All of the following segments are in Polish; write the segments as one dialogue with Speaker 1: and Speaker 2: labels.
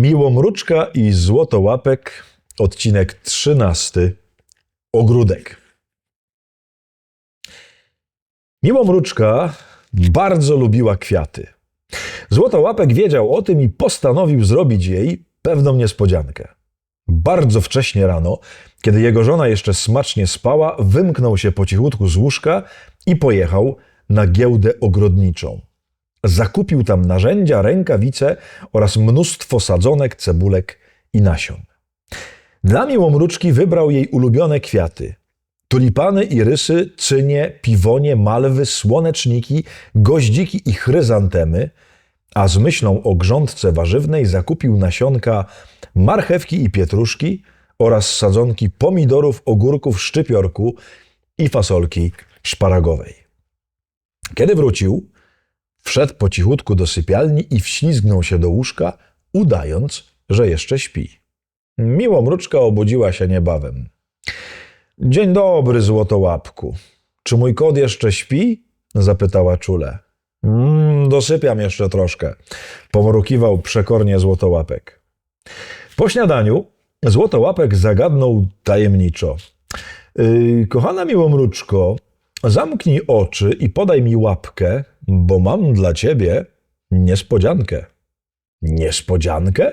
Speaker 1: Miłomruczka i Złotołapek, odcinek 13. Ogródek. Miłomruczka bardzo lubiła kwiaty. Złotołapek wiedział o tym i postanowił zrobić jej pewną niespodziankę. Bardzo wcześnie rano, kiedy jego żona jeszcze smacznie spała, wymknął się po cichutku z łóżka i pojechał na giełdę ogrodniczą. Zakupił tam narzędzia, rękawice oraz mnóstwo sadzonek, cebulek i nasion. Dla miłomruczki wybrał jej ulubione kwiaty. Tulipany, irysy, cynie, piwonie, malwy, słoneczniki, goździki i chryzantemy, a z myślą o grządce warzywnej zakupił nasionka marchewki i pietruszki oraz sadzonki pomidorów, ogórków, szczypiorku i fasolki szparagowej. Kiedy wrócił, wszedł po cichutku do sypialni i wślizgnął się do łóżka, udając, że jeszcze śpi. Miłomruczka obudziła się niebawem. Dzień dobry, złotołapku. Czy mój kot jeszcze śpi? zapytała czule. Mm, dosypiam jeszcze troszkę, pomrukiwał przekornie złotołapek. Po śniadaniu złotołapek zagadnął tajemniczo. Yy, kochana miłomruczko, zamknij oczy i podaj mi łapkę, bo mam dla ciebie niespodziankę. Niespodziankę?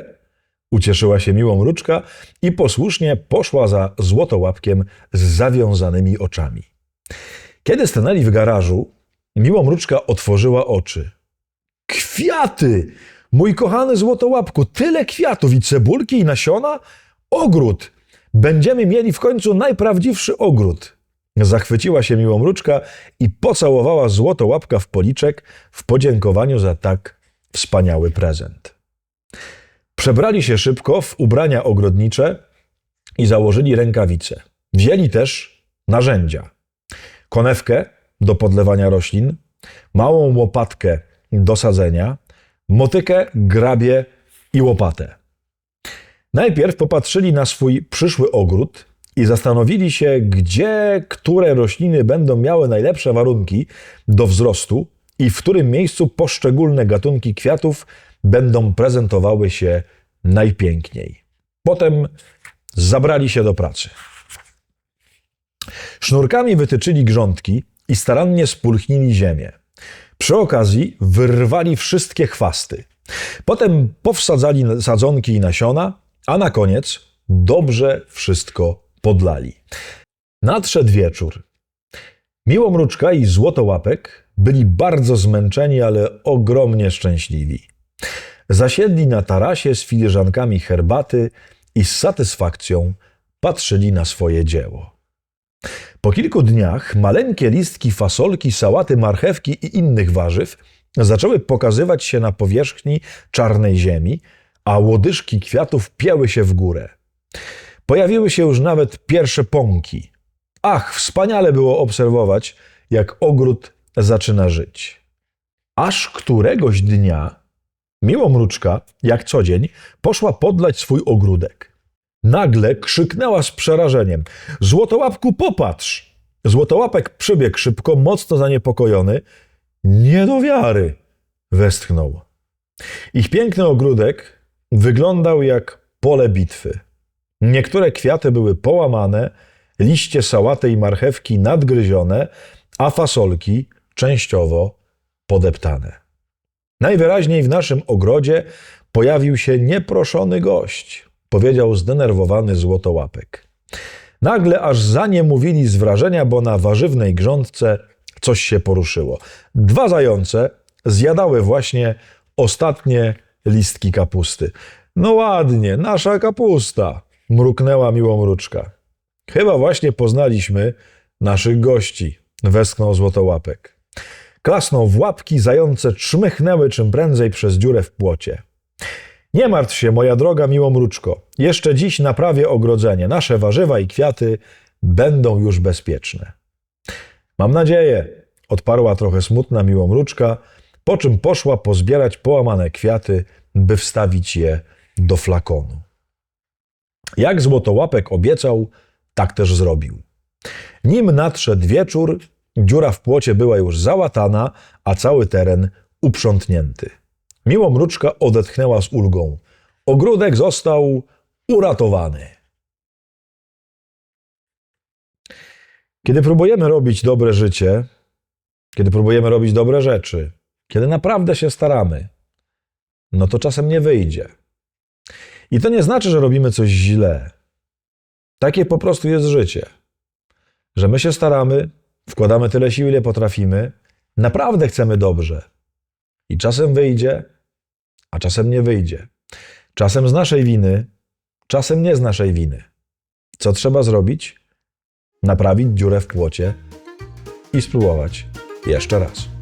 Speaker 1: Ucieszyła się miłą mruczka i posłusznie poszła za złotołapkiem z zawiązanymi oczami. Kiedy stanęli w garażu, miła mruczka otworzyła oczy. Kwiaty! Mój kochany złotołapku, tyle kwiatów i cebulki i nasiona? Ogród! Będziemy mieli w końcu najprawdziwszy ogród. Zachwyciła się miłą mruczka i pocałowała złotołapka w policzek w podziękowaniu za tak wspaniały prezent. Przebrali się szybko w ubrania ogrodnicze i założyli rękawice. Wzięli też narzędzia. Konewkę do podlewania roślin, małą łopatkę do sadzenia, motykę, grabie i łopatę. Najpierw popatrzyli na swój przyszły ogród i zastanowili się, gdzie które rośliny będą miały najlepsze warunki do wzrostu i w którym miejscu poszczególne gatunki kwiatów będą prezentowały się najpiękniej. Potem zabrali się do pracy. Sznurkami wytyczyli grządki i starannie spulchnili ziemię. Przy okazji wyrwali wszystkie chwasty. Potem powsadzali sadzonki i nasiona, a na koniec dobrze wszystko podlali. Nadszedł wieczór. Miłomruczka i Złotołapek byli bardzo zmęczeni, ale ogromnie szczęśliwi. Zasiedli na tarasie z filiżankami herbaty i z satysfakcją patrzyli na swoje dzieło. Po kilku dniach maleńkie listki fasolki, sałaty, marchewki i innych warzyw zaczęły pokazywać się na powierzchni czarnej ziemi, a łodyżki kwiatów pięły się w górę. Pojawiły się już nawet pierwsze pąki. Ach, wspaniale było obserwować, jak ogród zaczyna żyć. Aż któregoś dnia Miłomruczka, jak co dzień, poszła podlać swój ogródek. Nagle krzyknęła z przerażeniem: Złotołapku, popatrz! Złotołapek przybiegł szybko, mocno zaniepokojony. Nie do wiary! westchnął. Ich piękny ogródek wyglądał jak pole bitwy. Niektóre kwiaty były połamane, liście sałaty i marchewki nadgryzione, a fasolki częściowo podeptane. Najwyraźniej w naszym ogrodzie pojawił się nieproszony gość, powiedział zdenerwowany złotołapek. Nagle aż za nie mówili z wrażenia, bo na warzywnej grządce coś się poruszyło. Dwa zające zjadały właśnie ostatnie listki kapusty. No ładnie, nasza kapusta, mruknęła miłomruczka. Chyba właśnie poznaliśmy naszych gości, westchnął złotołapek. Klasnął w łapki, zające czmychnęły czym prędzej przez dziurę w płocie. Nie martw się, moja droga miłomruczko. Jeszcze dziś naprawię ogrodzenie. Nasze warzywa i kwiaty będą już bezpieczne. Mam nadzieję, odparła trochę smutna miłomruczka, po czym poszła pozbierać połamane kwiaty, by wstawić je do flakonu. Jak złotołapek obiecał, tak też zrobił. Nim nadszedł wieczór, Dziura w płocie była już załatana, a cały teren uprzątnięty. Miło mruczka odetchnęła z ulgą. ogródek został uratowany. Kiedy próbujemy robić dobre życie, kiedy próbujemy robić dobre rzeczy, kiedy naprawdę się staramy, no to czasem nie wyjdzie. I to nie znaczy, że robimy coś źle. Takie po prostu jest życie. Że my się staramy, wkładamy tyle sił, ile potrafimy, naprawdę chcemy dobrze. I czasem wyjdzie, a czasem nie wyjdzie. Czasem z naszej winy, czasem nie z naszej winy. Co trzeba zrobić? Naprawić dziurę w płocie i spróbować jeszcze raz.